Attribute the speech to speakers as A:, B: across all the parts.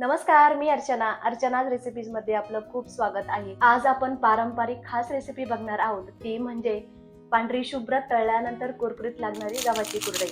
A: नमस्कार मी अर्चना. अर्चनाज रेसिपीजमध्ये आपलं खूप स्वागत आहे. आज आपण पारंपरिक खास रेसिपी बघणार आहोत. ती म्हणजे पांढरी शुभ्र तळल्यानंतर कुरकुरीत लागणारी गव्हाची कुरडई.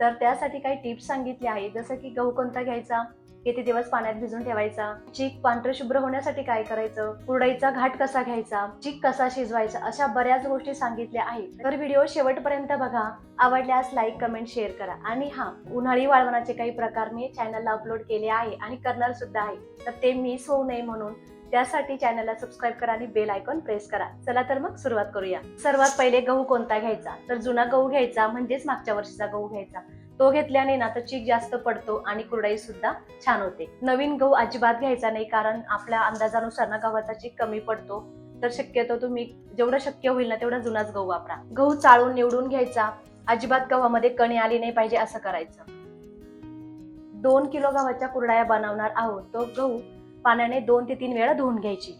A: तर त्यासाठी काही टिप्स सांगितले आहे जसं की गहू कोणता घ्यायचा? किती दिवस पाण्यात भिजून ठेवायचा? चीक पांढरे शुभ्र होण्यासाठी काय करायचं? कुरडईचा घाट कसा घ्यायचा? चीक कसा शिजवायचा? अशा बऱ्याच गोष्टी सांगितल्या आहेत. तर व्हिडिओ शेवटपर्यंत बघा. आवडल्यास लाईक कमेंट शेअर करा. आणि हा उन्हाळी वाळवणाचे काही प्रकार मी चॅनलला अपलोड केले आहे आणि करणार सुद्धा आहे. तर ते मिस होऊ नये म्हणून त्यासाठी चॅनलला सबस्क्राईब करा आणि बेल आयकॉन प्रेस करा. चला तर मग सुरुवात करूया. सर्वात पहिले गहू कोणता घ्यायचा? तर जुना गहू घ्यायचा म्हणजेच मागच्या वर्षीचा गहू घ्यायचा. तो घेतल्याने ना तर चीक जास्त पडतो आणि कुरडाई सुद्धा छान होते. नवीन गहू अजिबात घ्यायचा नाही कारण आपल्या अंदाजानुसार ना गव्हाचा चीक कमी पडतो. तर शक्यतो तुम्ही जेवढं शक्य होईल ना तेवढा जुनाच गहू वापरा. गहू चाळून निवडून घ्यायचा. अजिबात गव्हामध्ये कणी आली नाही पाहिजे असं करायचं. दोन किलो गव्हाच्या कुरडाया बनवणार आहोत. तो गहू पाण्याने दोन ते तीन वेळा धुवून घ्यायची.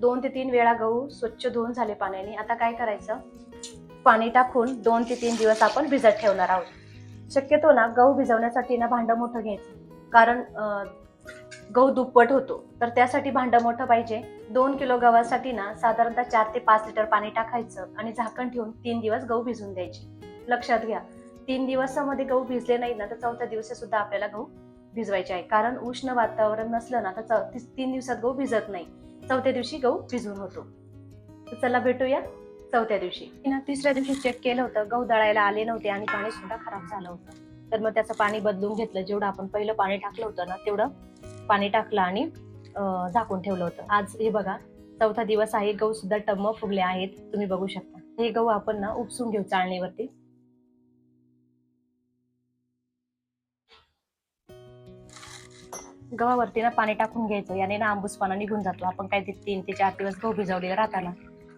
A: दोन ते तीन वेळा गहू स्वच्छ धुवून झाले पाण्याने. आता काय करायचं? पाणी टाकून दोन ते तीन दिवस आपण भिजत ठेवणार आहोत. शक्यतो ना गहू भिजवण्यासाठी ना भांडं मोठं घ्यायचं. कारण गहू दुप्पट होतो. तर त्यासाठी भांडं मोठं पाहिजे. दोन किलो गव्हासाठी ना साधारणतः चार ते पाच लिटर पाणी टाकायचं आणि झाकण ठेवून तीन दिवस गहू भिजून द्यायचे. लक्षात घ्या. तीन दिवसामध्ये गहू भिजले नाही ना तर चौथ्या दिवशी सुद्धा आपल्याला गहू भिजवायचे आहे. कारण उष्ण वातावरण नसलं ना तर चौ- तीन दिवसात गहू भिजत नाही. चौथ्या दिवशी गहू भिजून होतो. चला भेटूया चौथ्या दिवशी. ना तिसऱ्या दिवशी चेक केलं होतं. गहू दळायला आले नव्हते आणि पाणी सुद्धा खराब झालं होतं. तर मग त्याचं पाणी बदलून घेतलं. जेवढं आपण पहिलं पाणी टाकलं होतं ना तेवढं पाणी टाकलं आणि झाकून ठेवलं होतं. आज हे बघा चौथा दिवस आहे. गहू सुद्धा टम्म फुगले आहेत. तुम्ही बघू शकता. हे गहू आपण ना उपसून घेऊ चाळणीवरती. गव्हावरती ना पाणी टाकून घ्यायचं. याने ना आंबूसपणा निघून जातो. आपण काय ते तीन ते चार दिवस गहू भिजवलेलं राहताना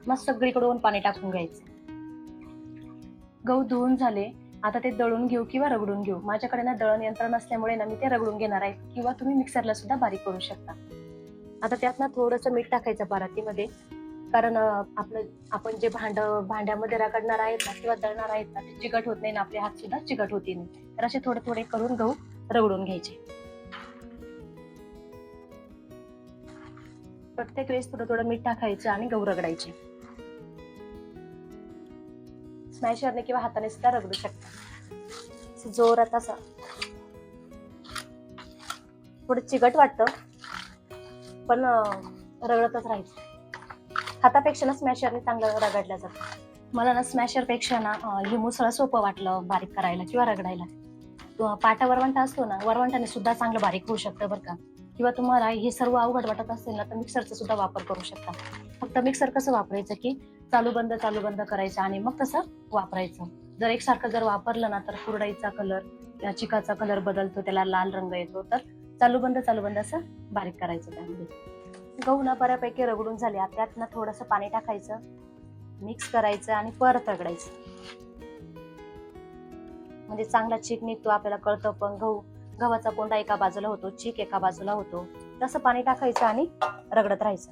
A: मग सगळीकडून पाणी टाकून घ्यायचं. गहू धुवून झाले. आता ते दळून घेऊ किंवा रगडून घेऊ. माझ्याकडे ना दळण यंत्र नसल्यामुळे ना मी ते रगडून घेणार आहे किंवा तुम्ही मिक्सरला सुद्धा बारीक करू शकता. आता त्यात ना थोडंसं मीठ टाकायचं बारातीमध्ये. कारण आपलं आपण जे भांड भांड्यामध्ये रगडणार आहेत ना किंवा दळणार आहेत ना ते चिकट होत नाही ना आपले हात सुद्धा चिकट होतील. तर असे थोडे थोडे करून गहू रगडून घ्यायचे. प्रत्येक वेळेस थोडं थोडं मीठ टाकायचं आणि गहू रगडायचे. स्मॅशरने किंवा हाताने सुद्धा रगडू शकता. जोरात असा. थोडं चिकट वाटतं पण रगडतच राहायचं. हातापेक्षा ना स्मॅशरने चांगलं रगडलं जातं. मला ना स्मॅशरपेक्षा ना हे मुसळ सोपं वाटलं बारीक करायला किंवा रगडायला. पाटा वरवंटा असतो ना वरवंटाने सुद्धा चांगलं बारीक होऊ शकतं बरं का. किंवा तुम्हाला हे सर्व अवघड वाटत असेल ना तर मिक्सरचा सुद्धा वापर करू शकता. फक्त मिक्सर कसं वापरायचं की चालू बंद चालू बंद करायचं आणि मग तसं वापरायचं. जर एकसारखं जर वापरलं ना तर कुरडाईचा कलर चिकाचा कलर बदलतो त्याला लाल रंग येतो तर चालू बंद चालू बंद असं बारीक करायचं त्यामध्ये. गहू ना बऱ्यापैकी रगडून झाले त्यात ना थोडंसं पाणी टाकायचं मिक्स करायचं आणि परत रगडायचं. म्हणजे चांगला चीक निघतो आपल्याला कळतं पण गहू गव्हाचा कोंडा एका बाजूला होतो चीक एका बाजूला होतो. तसं पाणी टाकायचं आणि रगडत राहायचं.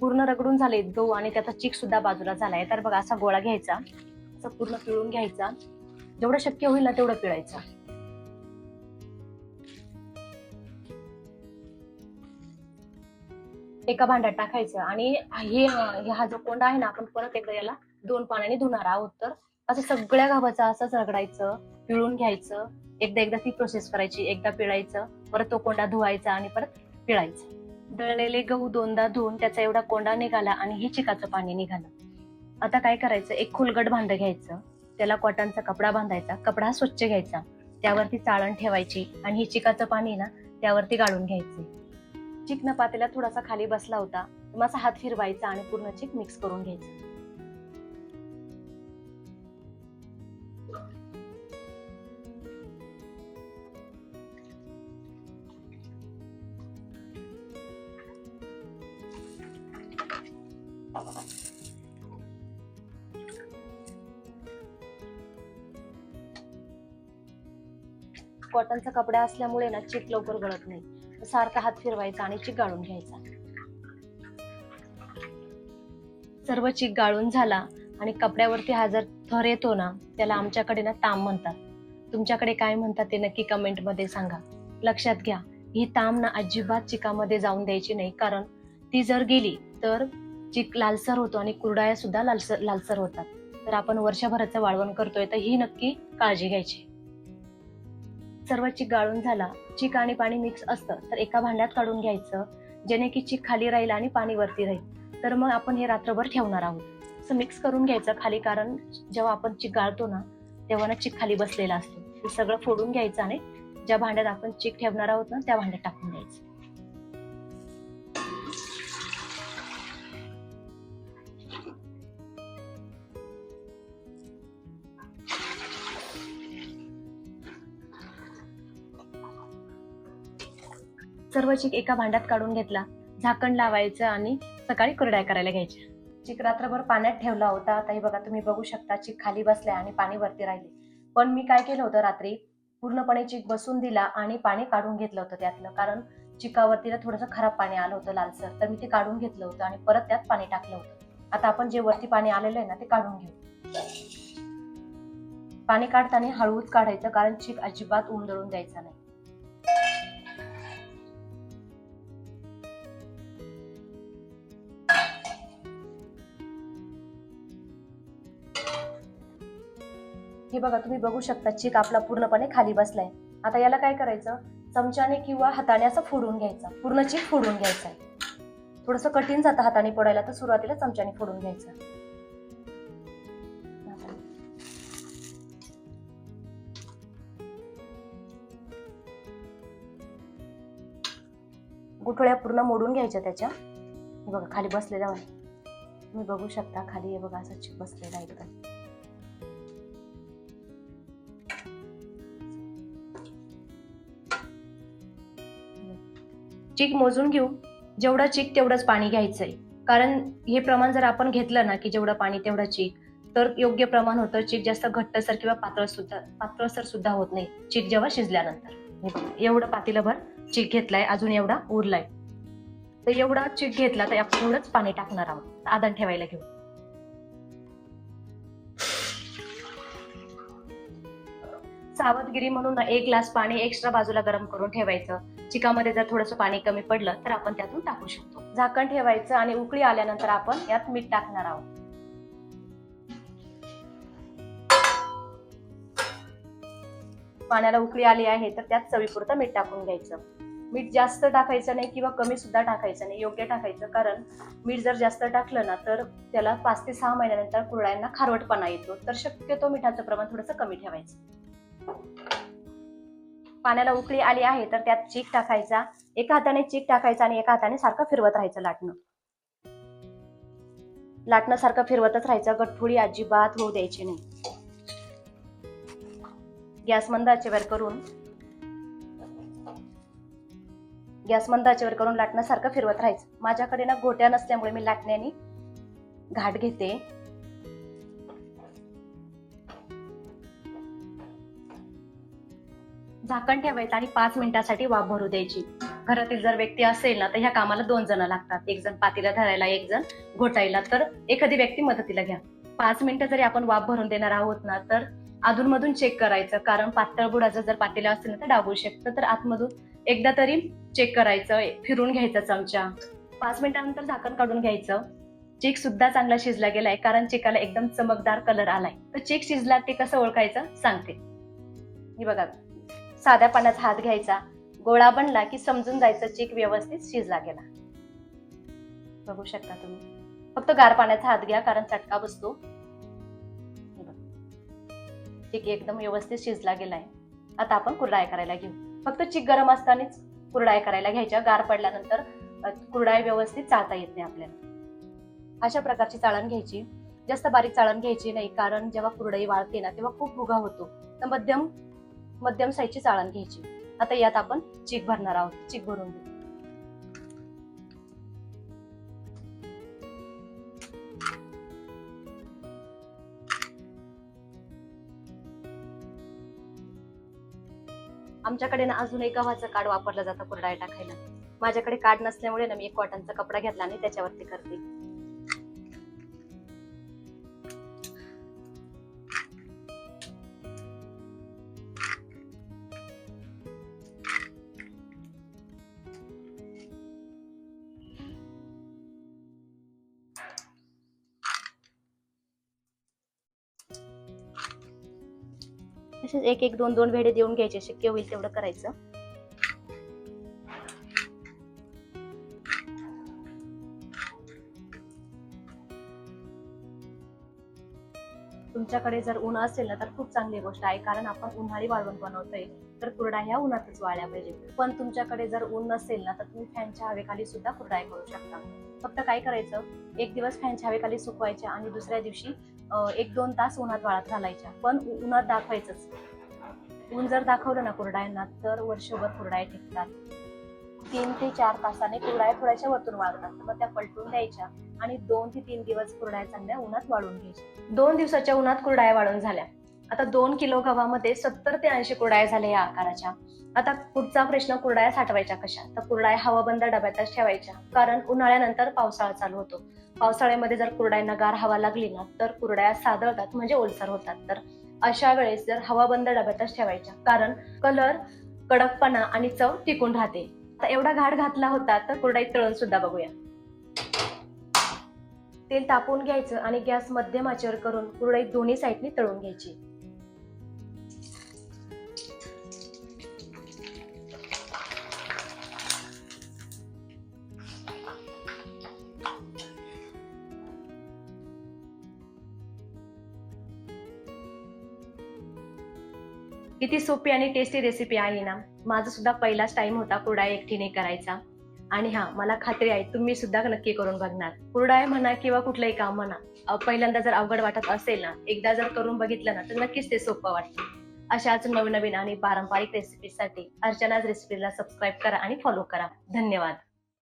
A: पूर्ण रगडून झाले गहू आणि त्याचा चीक सुद्धा बाजूला झालाय. तर बघा असा गोळा घ्यायचा. असा पूर्ण पिळून घ्यायचा. जेवढं शक्य होईल ना तेवढं पिळायचं. एका भांड्यात टाकायचं आणि हे हा जो कोंडा आहे ना आपण परत एकदा याला दोन पाण्याने धुणार आहोत. तर असं सगळ्या गावाचं असंच रगडायचं पिळून घ्यायचं. एकदा एकदा ती प्रोसेस करायची एकदा पिळायचं परत तो कोंडा धुवायचा आणि परत पिळायचं. दळलेले गहू दोनदा धुवून त्याचा एवढा कोंडा निघाला आणि हे चिकाचं पाणी निघालं. आता काय करायचं? एक खोलगट भांड घ्यायचं. त्याला कॉटनचा कपडा बांधायचा. कपडा स्वच्छ घ्यायचा. त्यावरती चाळण ठेवायची आणि हे चिकाचं पाणी ना त्यावरती गाळून घ्यायचे. चिकन पातेला थोडासा खाली बसला होता. माझा हात फिरवायचा आणि पूर्ण चिक मिक्स करून घ्यायचा. कॉटनचा कपडा असल्यामुळे ना चिक लवकर गळत नाही. सारखा हात फिरवायचा आणि चिक गाळून घ्यायचा. सर्व चिक गाळून झाला आणि कपड्यावरती हा जर थर येतो ना त्याला आमच्याकडे ना ताम म्हणतात. तुमच्याकडे काय म्हणतात ते नक्की कमेंटमध्ये सांगा. लक्षात घ्या ही ताम ना अजिबात चिकामध्ये जाऊन द्यायची नाही कारण ती जर गेली तर चिक लालसर होतो आणि कुरडाया सुद्धा लालसर लालसर होतात. तर आपण वर्षभराचं वाळवण करतोय तर ही नक्की काळजी घ्यायची. सर्व चिक गाळून झाला चिक आणि पाणी मिक्स असतं तर एका भांड्यात काढून घ्यायचं जेणे की चिक खाली राहील आणि पाणी वरती राहील. तर मग आपण हे रात्रभर ठेवणार आहोत. असं मिक्स करून घ्यायचं खाली कारण जेव्हा आपण चिक गाळतो ना तेव्हा ना चिक खाली बसलेला असतो. हे सगळं फोडून घ्यायचं आणि ज्या भांड्यात आपण चिक ठेवणार आहोत ना त्या भांड्यात टाकून द्यायचं सर्व चिक एका भांड्यात काढून घेतला. झाकण लावायचं आणि सकाळी कुरड्या करायला घ्यायच्या. चिक रात्रभर पाण्यात ठेवला होता. आता हे बघा तुम्ही बघू शकता चिक खाली बसल्या आणि पाणी वरती राहिले. पण मी काय केलं होतं रात्री? पूर्णपणे चिक बसून दिला आणि पाणी काढून घेतलं होतं त्यातलं कारण चिकावरती ना थोडंसं खराब पाणी आलं होतं लालसर. तर मी ते काढून घेतलं होतं आणि परत त्यात पाणी टाकलं होतं. आता आपण जे वरती पाणी आलेलं आहे ना ते काढून घेऊ. पाणी काढताना हळूच काढायचं कारण चिक अजिबात उमदळून द्यायचा नाही. हे बघा तुम्ही बघू शकता चिक आपला पूर्णपणे खाली बसलाय. आता याला काय करायचं? चमच्याने किंवा हाताने असं फोडून घ्यायचं. पूर्ण चीक फोडून घ्यायचं थोडस कठीण जातं हाताने फोडायला तर सुरुवातीला चमच्याने फोडून घ्यायचं. गुठळ्या पूर्ण मोडून घ्यायच्या त्याच्या. बघा खाली बसलेल्या आहे तुम्ही बघू शकता खाली हे बघा असं चिक बसलेला आहे एकदम. चिक मोजून घेऊ. जेवढं चिक तेवढंच पाणी घ्यायचं आहे कारण हे प्रमाण जर आपण घेतलं ना की जेवढं पाणी तेवढं चीक तर योग्य प्रमाण होतं. चीक जास्त घट्टसर किंवा पातळ सुद्धा पातळसर सुद्धा होत नाही. चीक जेव्हा शिजल्यानंतर. एवढं पातीलभर चीक घेतलाय. अजून एवढा उरलाय. तर एवढा चीक घेतला तर आपण एवढंच पाणी टाकणार आहोत. आदान ठेवायला घेऊ. सावधगिरी म्हणून एक ग्लास पाणी एक्स्ट्रा बाजूला गरम करून ठेवायचं. चिकामध्ये जर थोडंसं पाणी कमी पडलं तर आपण त्यातून टाकू शकतो. झाकण ठेवायचं आणि उकळी आल्यानंतर आपण यात मीठ टाकणार आहोत. पाण्याला उकळी आली आहे तर त्यात चवीपुरतं मीठ टाकून घ्यायचं. मीठ जास्त टाकायचं नाही किंवा कमी सुद्धा टाकायचं नाही योग्य टाकायचं. कारण मीठ जर जास्त टाकलं ना तर त्याला पाच ते सहा महिन्यानंतर कुरळ्यांना खारवटपणा येतो. तर शक्यतो मिठाचं प्रमाण थोडंसं कमी ठेवायचं. पाण्याला उकळी आली आहे तर त्यात चीक टाकायचा. एका हाताने चीक टाकायचा आणि एका हाताने सारखं फिरवत राहायचं लाटणं. लाटणं सारखं फिरवतच राहायचं. गठुडी अजिबात होऊ द्यायची नाही. गॅस मंद आचेवर करून गॅस मंद आचेवर करून लाटणं सारखं फिरवत राहायचं. माझ्याकडे ना गोट्या नसल्यामुळे मी लाटण्याने घाट घेते. झाकण ठेवायचं आणि पाच मिनिटासाठी वाफ भरू द्यायची. घरातील जर व्यक्ती असेल ना तर ह्या कामाला दोन जण लागतात. एक जण पातीला धरायला एक जण घोटायला तर एखादी व्यक्ती मदतीला घ्या. पाच मिनिटं जरी आपण वाफ भरून देणार आहोत ना तर अधूनमधून चेक करायचं. कारण पातळ बुडाचं जर पातेला असेल ना तर डागू शकतं. तर आतमधून एकदा तरी चेक करायचं फिरून घ्यायचं चमचा. पाच मिनिटानंतर झाकण काढून घ्यायचं. चेक सुद्धा चांगला शिजला गेलाय कारण चेकाला एकदम चमकदार कलर आलाय. तर चेक शिजला ते कसं ओळखायचं? सांगते. हे बघा. साध्या पाण्याचा हात घ्यायचा गोळा बनला की समजून जायचं चीक व्यवस्थित शिजला गेला. बघू शकता तुम्ही. फक्त गार पाण्याचा हात घ्या कारण चटका बसतो. चीक एकदम व्यवस्थित शिजला गेलाय. आता आपण कुरडाय करायला घेऊ. फक्त चीक गरम असतानाच कुरडाय करायला घ्यायच्या. गार पडल्यानंतर कुरडाय व्यवस्थित चालता येत नाही आपल्याला. अशा प्रकारची चाळण घ्यायची. जास्त बारीक चाळण घ्यायची नाही कारण जेव्हा कुरडई वाळते ना तेव्हा खूप भुगा होतो. तर मध्यम मध्यम साईजची चाळण घ्यायची. आता यात आपण चीक भरणार आहोत. चीक भरून घेऊ. आमच्याकडे ना अजून एक गव्हाचं कार्ड वापरलं जातं कुरडाया टाकायला. माझ्याकडे कार्ड नसल्यामुळे ना मी एक कॉटनचा कपडा घेतला आणि त्याच्यावरती करते. तसेच एक एक दोन दोन भेडे देऊन घ्यायचे शक्य होईल तेवढं करायचं. तुमच्याकडे जर ऊन असेल ना तर खूप चांगली गोष्ट आहे कारण आपण उन्हाळी वाळवण बनवतोय तर कुरडा ह्या उन्हातच वाळल्या पाहिजे पण तुमच्याकडे जर ऊन नसेल ना तर तुम्ही फॅनच्या हवेखाली सुद्धा कुरडाई करू शकता. फक्त काय करायचं एक दिवस फॅनच्या हवेखाली सुकवायच्या आणि दुसऱ्या दिवशी एक दोन तास उन्हात वाळत घालायच्या. पण उन्हात दाखवायचंच. ऊन जर दाखवलं ना कुरडायांना तर वर्षभर कुरडाया टिकतात. तीन ते चार तासाने कुरडाया थोड्याशा वरतून वाळतात. मग त्या पलटून द्यायच्या आणि दोन ते तीन दिवस कुरडाया चांगल्या उन्हात वाळून घ्यायच्या. दोन दिवसाच्या उन्हात कुरडाया वाळून झाल्या. आता दोन किलो गव्हामध्ये सत्तर ते ऐंशी कुरडाया झाल्या या आकाराच्या. आता पुढचा प्रश्न कुरडाया साठवायच्या कशा? तर कुरडाया हवाबंद डब्यातच ठेवायच्या. कारण उन्हाळ्यानंतर पावसाळा चालू होतो. पावसाळ्यामध्ये जर कुरडायांना गार हवा लागली ना तर कुरडाया सादळतात म्हणजे ओलसर होतात. तर अशा वेळेस जर हवाबंद डब्यातच ठेवायच्या. कारण कलर कडकपणा आणि चव टिकून राहते. आता एवढा घाट घातला होता तर कुरडाई तळून सुद्धा बघूया. तेल तापवून घ्यायचं आणि गॅस मध्यम आचेवर करून कुरडाई दोन्ही साईडनी तळून घ्यायची. किती सोपी आणि टेस्टी रेसिपी आहे ना. माझा सुद्धा पहिलाच टाइम होता कुरडा एकटीने करायचा. आणि हा मला खात्री आहे तुम्ही सुद्धा नक्की करून बघणार. कुरडाय म्हणा किंवा कुठलंही काम म्हणा पहिल्यांदा जर अवघड वाटत असेल ना एकदा जर करून बघितलं ना तर नक्कीच ते सोपं वाटतं. अशाच नवनवीन आणि पारंपरिक रेसिपीसाठी अर्चनाज रेसिपीला सबस्क्राईब करा आणि फॉलो करा. धन्यवाद.